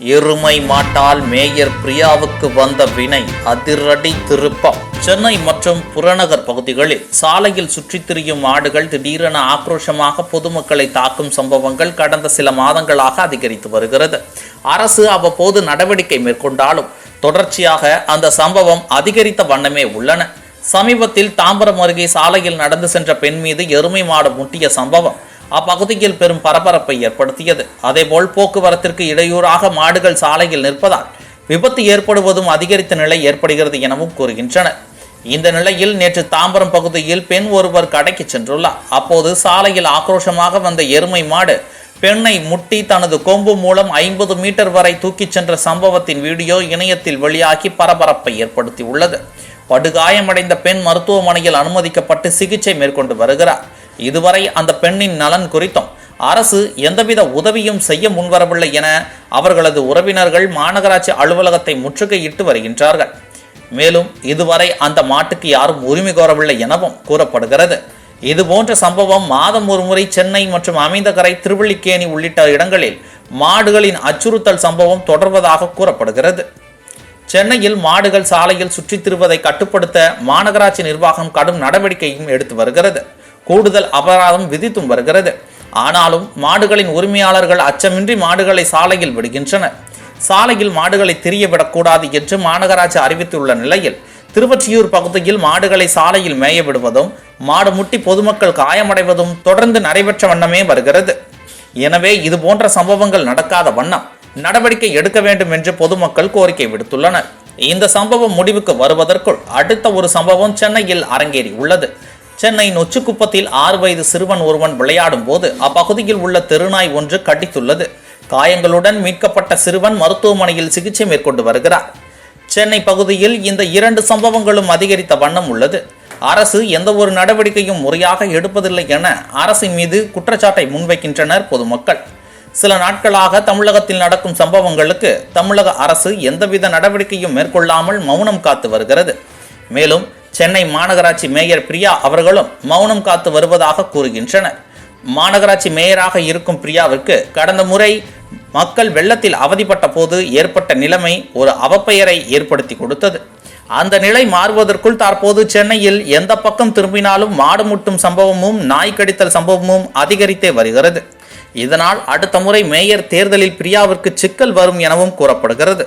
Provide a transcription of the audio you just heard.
எருமை மாட்டால் மேயர் பிரியாவுக்கு வந்த வினை அதிரடி திருப்பம். சென்னை மற்றும் புறநகர் பகுதிகளில் சாலையில் சுற்றித் திரியும் மாடுகள் திடீரென ஆக்ரோஷமாக பொதுமக்களை தாக்கும் சம்பவங்கள் கடந்த சில மாதங்களாக அதிகரித்து வருகிறது. அரசு அவ்வப்போது நடவடிக்கை மேற்கொண்டாலும் தொடர்ச்சியாக அந்த சம்பவம் அதிகரித்த வண்ணமே உள்ளன. சமீபத்தில் தாம்பரம் அருகே சாலையில் நடந்து சென்ற பெண் மீது எருமை மாடு முட்டிய சம்பவம் அப்பகுதியில் பெரும் பரபரப்பை ஏற்படுத்தியது. அதேபோல் போக்குவரத்திற்கு இடையூறாக மாடுகள் சாலையில் நிற்பதால் விபத்து ஏற்படுவதும் அதிகரித்த நிலை ஏற்படுகிறது எனவும் கூறுகின்றனர். இந்த நிலையில் நேற்று தாம்பரம் பகுதியில் பெண் ஒருவர் கடைக்கு சென்றுள்ளார். அப்போது சாலையில் ஆக்ரோஷமாக வந்த எருமை மாடு பெண்ணை முட்டி தனது கொம்பு மூலம் ஐம்பது மீட்டர் வரை தூக்கிச் சென்ற சம்பவத்தின் வீடியோ இணையத்தில் வெளியாகி பரபரப்பை ஏற்படுத்தியுள்ளது. படுகாயமடைந்த பெண் மருத்துவமனையில் அனுமதிக்கப்பட்டு சிகிச்சை மேற்கொண்டு வருகிறார். இதுவரை அந்த பெண்ணின் நலன் குறித்தும் அரசு எந்தவித உதவியும் செய்ய முன்வரவில்லை என அவர்களது உறவினர்கள் மாநகராட்சி அலுவலகத்தை முற்றுகையிட்டு வருகின்றார்கள். மேலும் இதுவரை அந்த மாட்டுக்கு யாரும் உரிமை கோரவில்லை எனவும் கூறப்படுகிறது. இதுபோன்ற சம்பவம் மாதம் ஒருமுறை சென்னை மற்றும் அமைந்தகரை திருவள்ளிக்கேணி உள்ளிட்ட இடங்களில் மாடுகளின் அச்சுறுத்தல் சம்பவம் தொடர்வதாக கூறப்படுகிறது. சென்னையில் மாடுகள் சாலையில் சுற்றித் திருவதை கட்டுப்படுத்த மாநகராட்சி நிர்வாகம் கடும் நடவடிக்கையும் எடுத்து வருகிறது. கூடுதல் அபராதம் விதித்தும் வருகிறது. ஆனாலும் மாடுகளின் உரிமையாளர்கள் அச்சமின்றி மாடுகளை சாலையில் விடுகின்றனர். சாலையில் மாடுகளை திரிய விடக்கூடாது என்று மாநகராட்சி அறிவித்துள்ள நிலையில் திருவொற்றியூர் பகுதியில் மாடுகளை சாலையில் மேய விடுவதும் மாடு முட்டி பொதுமக்கள் காயமடைவதும் தொடர்ந்து நடைபெற்ற வண்ணமே வருகிறது. எனவே இது போன்ற சம்பவங்கள் நடக்காத வண்ணம் நடவடிக்கை எடுக்க வேண்டும் என்று பொதுமக்கள் கோரிக்கை விடுத்துள்ளனர். இந்த சம்பவம் முடிவுக்கு வருவதற்குள் அடுத்த ஒரு சம்பவம் சென்னையில் அரங்கேறி உள்ளது. சென்னை நொச்சிக்குப்பத்தில் ஆறு வயது சிறுவன் ஒருவன் விளையாடும் போது அப்பகுதியில் உள்ள தெருநாய் ஒன்று கடித்துள்ளது. காயங்களுடன் மீட்கப்பட்ட சிறுவன் மருத்துவமனையில் சிகிச்சை மேற்கொண்டு வருகிறார். சென்னை பகுதியில் இந்த இரண்டு சம்பவங்களும் அதிகரித்த வண்ணம் உள்ளது. அரசு எந்த ஒரு நடவடிக்கையும் முறையாக எடுப்பதில்லை என அரசின் மீது குற்றச்சாட்டை முன்வைக்கின்றனர் பொதுமக்கள். சில நாட்களாக தமிழகத்தில் நடக்கும் சம்பவங்களுக்கு தமிழக அரசு எந்தவித நடவடிக்கையும் மேற்கொள்ளாமல் மௌனம் காத்து வருகிறது. மேலும் சென்னை மாநகராட்சி மேயர் பிரியா அவர்களும் மௌனம் காத்து வருவதாக கூறுகின்றனர். மாநகராட்சி மேயராக இருக்கும் பிரியாவிற்கு கடந்த முறை மக்கள் வெள்ளத்தில் அவதிப்பட்ட போது ஏற்பட்ட நிலைமை ஒரு அவப்பெயரை ஏற்படுத்தி கொடுத்தது. அந்த நிலை மாறுவதற்குள் தற்போது சென்னையில் எந்த பக்கம் திரும்பினாலும் மாடு முட்டும் சம்பவமும் நாய் கடித்தல் சம்பவமும் அதிகரித்தே வருகிறது. இதனால் அடுத்த முறை மேயர் தேர்தலில் பிரியாவிற்கு சிக்கல் வரும் எனவும் கூறப்படுகிறது.